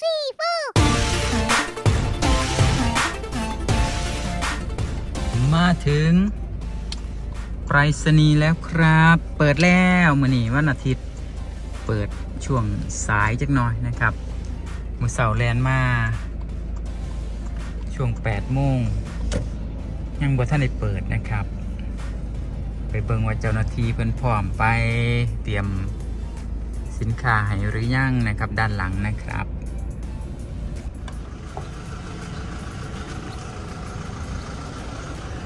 three, four. มาถึงไปรษณีย์แล้วครับ เปิดแล้วมื่อนี้วันอาทิตย์ เปิดช่วงสายจักหน่อยนะครับมือเสาร์แลนมา ช่วง8โมงยังบ่ท่านได้เปิดนะครับ ไปเบิ่งว่าเจ้าหน้าที่เพิ่นพร้อมไปเตรียมสินค้าให้หรือยังนะครับด้านหลังนะครับ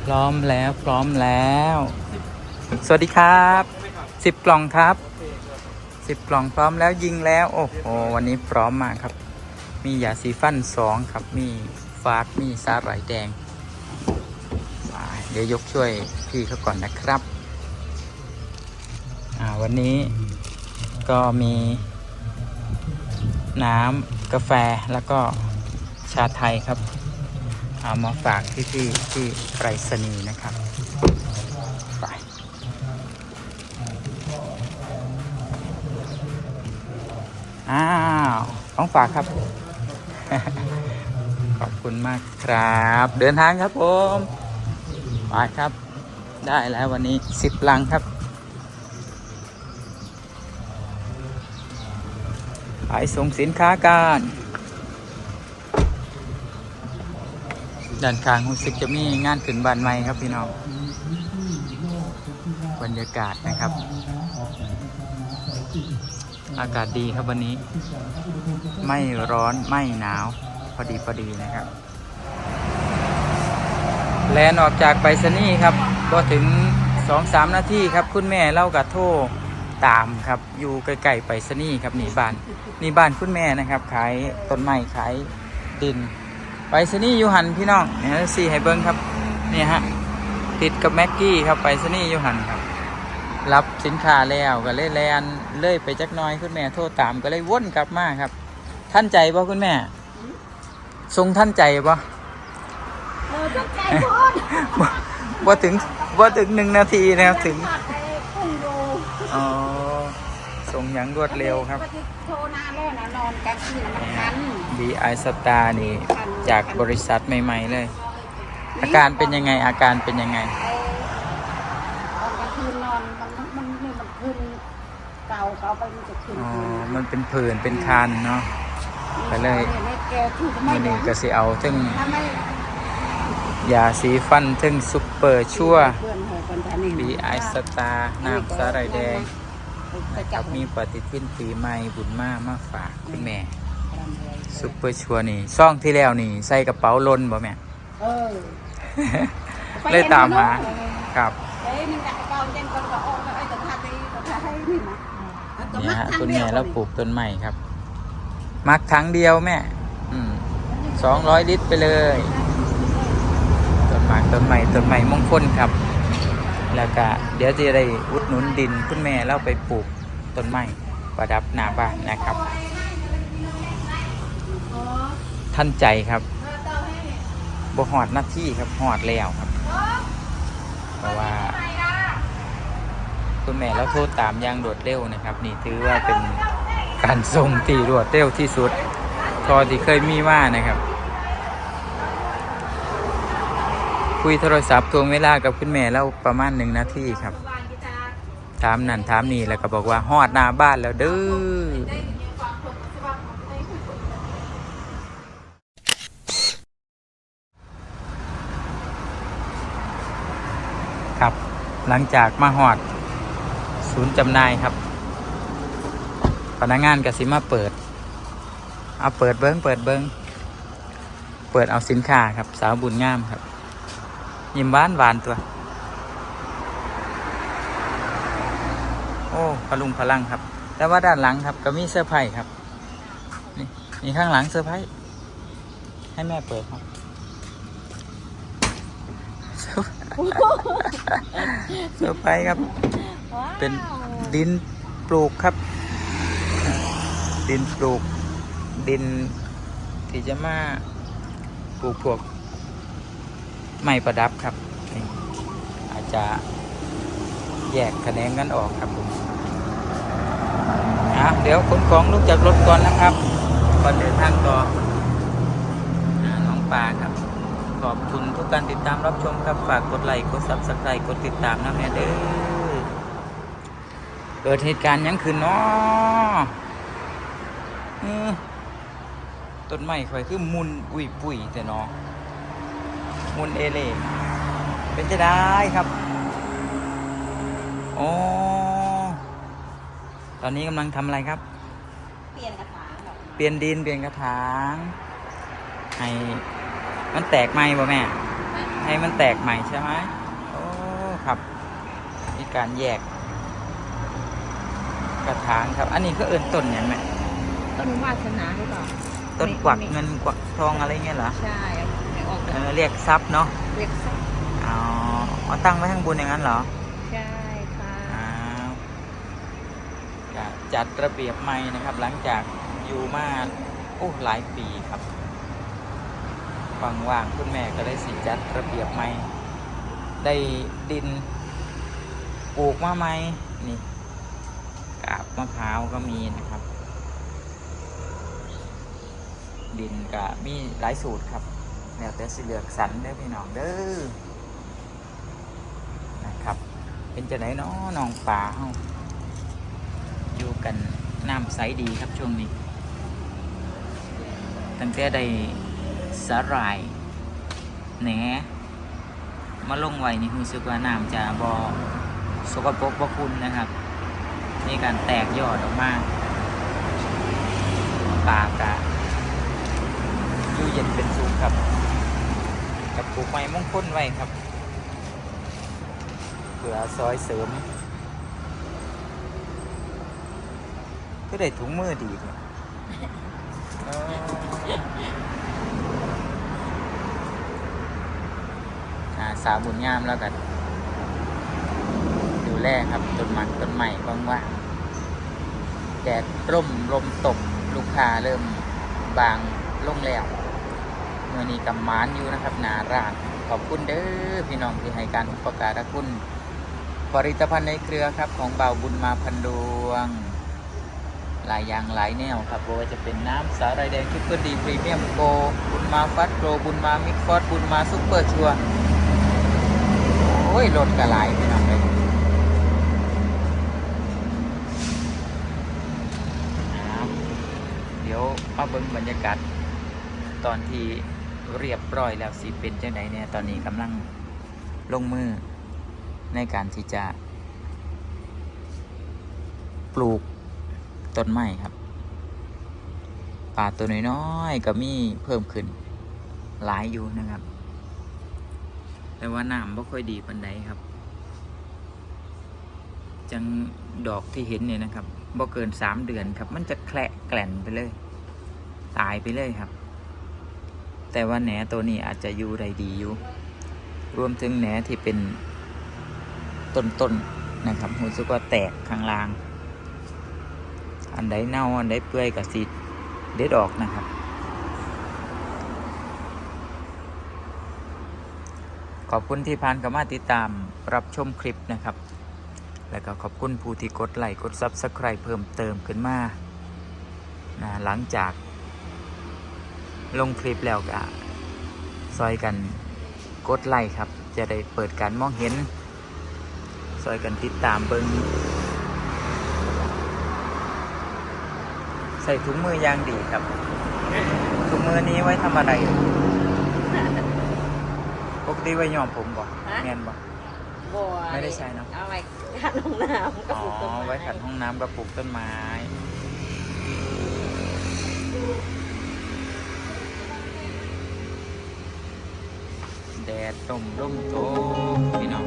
พร้อมแล้วพร้อมแล้ว สวัสดีครับสิบกล่องครับสิบกล่องพร้อมแล้วยิงแล้วโอ้โหวันนี้พร้อมมากครับ มียาสีฟันสองครับมีฟาดมีสาหร่ายแดงเดี๋ยวยกช่วยพี่เขาก่อนนะครับวันนี้ก็มีน้ำกาแฟแล้วก็ชาไทยครับ เอามาฝากที่ที่ที่ไปรษณีย์นะครับไปอ้าวของฝากครับ ขอบคุณมากครับ เดินทางครับผมไปครับ ได้แล้ววันนี้สิบลังครับไปส่งสินค้ากัน ด้านข้างรู้สึกจะมีงานขึ้นบ้านใหม่ครับพี่น้องบรรยากาศนะครับ อากาศดีครับวันนี้ ไม่ร้อนไม่หนาว พอดีพอดีนะครับ แลนออกจากไปรษณีย์ครับก็ถึงสองสามนาทีครับ คุณแม่เล่ากับโทรตามครับ อยู่ใกล้ๆไปรษณีย์ครับนี่บ้านนี่บ้านคุณแม่นะครับ ขายต้นไม้ขายดิน ไปสนี่ยูหันพี่น้องเนี่ยสี่ให้เบิ้งครับเนี่ยฮะติดกับแม็กกี้ครับไปสนี่ยูหันครับ รับสินค้าแล้วก็เลยแลนเลื่อยไปจักหน้อยคุณแม่โทรตามก็เลยวนกลับมาครับ ท่านใจป่ะคุณแม่ ทรงท่านใจป่ะเออต้องใจโคตรบ่บ่ถึงบ่ถึงหนึ่งนาทีนะครับถึง ขาดไปกุ้งดู อ๋อ ส่งอย่างรวดเร็วครับปฏิโทรนานแล้วนะนอนกลางคืนมันคัน BI Star นี่จากบริษัทใหม่ๆเลย อาการเป็นยังไงอาการเป็นยังไงไอ้ตอนกลางคืนนอนมันมันมันมันคืนเก่าเก่าไปมันจะคืนอ๋อคืนมันเป็นผื่นเป็นคันเนาะ ไปเลย นี่แกคือไม่มื่อโดนี้นก็สิเอาถึงถ้าไม่ยาสีฟันถึงซุปเปอร์ชั่ว เพื่อนเหรอคนท่านี่ BI Star น้ำสาหร่ายแดง กระคจัรับบมีปฏิทินปีใหม่บุญมามาฝากคุณแม่ ซุปเปอร์ชั่วนี่ซ่องที่แล้วนี่ใส่กระเป๋าลนบ่แม่ เออเลยตามหาครับ เอ้ยนี่จากกองเจนคนก็ออกไอ้ตะทาตีตะทาให้นี่นะเนี่ยฮะคุณแม่เราปลูกต้นใหม่ครับ มักถังเดียวแม่สองร้อยลิตรไปเลย ต้นหมากต้นใหม่ต้นใหม่มงคลครับ แล้วก็เดี๋ยวจะได้อุดหนุนดินคุณแม่เราไปปลูกต้นไม้ประดับหน้าบ้านนะครับ ท่านใจครับบ่หอดหน้าที่ครับหอดแล้วครับ เพราะว่า คุณแม่เราโทษตามอย่างรวดเร็วนะครับ นี่ถือว่าเป็นการส่งที่รวดเร็วที่สุดทอที่เคยมีมานะครับ คุยโทรศัพท์ทวงเวลากับคุณแม่เราประมาณหนึ่งนาทีครับ ถามนั่นถามนี่แล้วก็บอกว่าฮอดหน้าบ้านแล้วเด้อครับ หลังจากมาฮอด ศูนย์จำหน่ายครับ พนักงานกสิมาเปิด เอาเปิดเบิ้งเปิดเบิ้งเปิดเอาสินค้าครับ สาวบุญงามครับ ยิ้มหวานหวานตัว โอ้พลุงพลังครับ แต่ว่าด้านหลังครับ ก็มีเสื้อร์ไผ่ครับ นี่นี่ข้างหลังเสื้อร์ไผ่ให้แม่เปิดครับเสื้อเสื้อร์ไผ่ครับ เป็นดินปลูกครับ ดินปลูกดินที่จะมาปลูกพวก ไม้ประดับครับนี่อาจจะแยกแขนงกันออกครับผมอะเดี๋ยวขนของลงจากรถก่อนนะครับก่อนเดินทางต่อน้องปลาครับ ขอบคุณทุกการติดตามรับชมครับฝากกดไลค์กดซับสไครต์กดติดตามนะแม่เด้อเกิดเหตุการณ์ยังขึ้นเนาะเอต้นไม้ข่อยคือมุนอุ้ยปุ้ยแต่เนาะ มุนเอเล่เป็นจะได้ครับโอ้ตอนนี้กำลังทำอะไรครับ เปลี่ยนกระถางแบบเปลี่ยนดินเปลี่ยนกระถางให้มันแตกใหม่บ่แม่ ให้มันแตกใหม่ใช่ไหมโอ้ครับ มีการแยก กระถางครับ อันนี้ก็เอินต้นอย่างไหมต้นวาสนาหรือเปล่าต้นกวักเงินกวักทองอะไรเงี้ยเหรอ ใช่ไม่ ออกเออเรียกทรัพย์เนาะเรียกสักอ๋อเอาตั้งไว้ข้างบนอย่างนั้นเหรอใช่ค่ะอ้าวจะจัดระเบียบใหม่นะครับ หลังจากอยู่มาโอ้หลายปีครับว่างๆคุณแม่ก็เลยสิจัดระเบียบใหม่ได้ดินปลูกมาใหม่นี่กาบมะพร้าวก็มีนะครับ ดินก็มีหลายสูตรครับ แล้วแต่สิเลือกสรรเด้อพี่น้องเด้อนะครับ เป็นจะไหนเนาะน้องป่าเฮาอยู่กันน้ำใสดีครับช่วงนี้ ตั้งแต่ได้สาหร่ายแหนมาลงไว้นี่รู้สึกว่าน้ำจะบอสกปรกบ่คุณนะครับมีการแตกยอดออกมาปากะอยู่เย็นเป็นสุขครับ ลูกไม้มงคลไว้ครับเพื่อซอยเสริมก็ได้ถุงมือดีเนี่ยสาวบุญงามแล้วกันดูแลครับต้นมันต้นใหม่ว่างๆแดดร่มลมตกลูกค้าเริ่มบางลงแล้ว เมื่อนี้กำมานอยู่นะครับหนารานขอบคุณเด้อพี่น้องที่ให้การอุปการะคุณผลิตภัณฑ์ในเครือครับ ของเบาบุญมาพันดวง หลายอย่างหลายแนวครับว่าจะเป็นน้ำสาหร่ายแดงซุปเปอร์ดีพรีเมียมโกบุญมาฟัดโกบุญมามิกฟอสบุญมาซุปเปอร์ชัวโอ้ยลดกระหลายพี่น้องเลยเดี๋ยวมาเบิ่งบรรยากาศตอนที่ เรียบร้อยแล้วสิเป็นจังไดเนี่ยตอนนี้กำลังลงมือในการที่จะ ปลูกต้นไม้ครับป่าตัวน้อยๆก็มีเพิ่มขึ้น หลายอยู่นะครับ แต่ว่าน้ำไม่ค่อยดีปันใดครับ จังดอกที่เห็นเนี่ยนะครับบ่เกินสามเดือนครับ มันจะแคละแกล่นไปเลย ตายไปเลยครับ แต่ว่าแหนตัวนี้อาจจะอยู่ได้ดีอยู่ รวมถึงแหนที่เป็นต้นๆนะครับรู้สึกว่าแตกข้างล่าง อันใดเน่าอันใดเปื่อยกับสีเด็ดออกนะครับ ขอบคุณที่ผ่านเข้ามาติดตามรับชมคลิปนะครับ แล้วก็ขอบคุณผู้ที่กดไลค์กด Subscribe เพิ่มเติมขึ้นมานะหลังจาก ลงคลิปแล้วก็ซอยกันกดไลค์ครับ จะได้เปิดการมองเห็น ซอยกันติดตามเบิงใส่ถุงมือยางดีครับ ถุงมือนี้ไว้ทำอะไรปกติไว้ย้อมผมบ่แม่นบ่บัวไม่ได้ใช้เนอะเอาไว้ขัดห้องน้ำก็อ๋อปลูกต้นไม้ไว้ขัดห้องน้ำกับปลูกต้นไม้ แดดต้มร่มโตพี่น้อง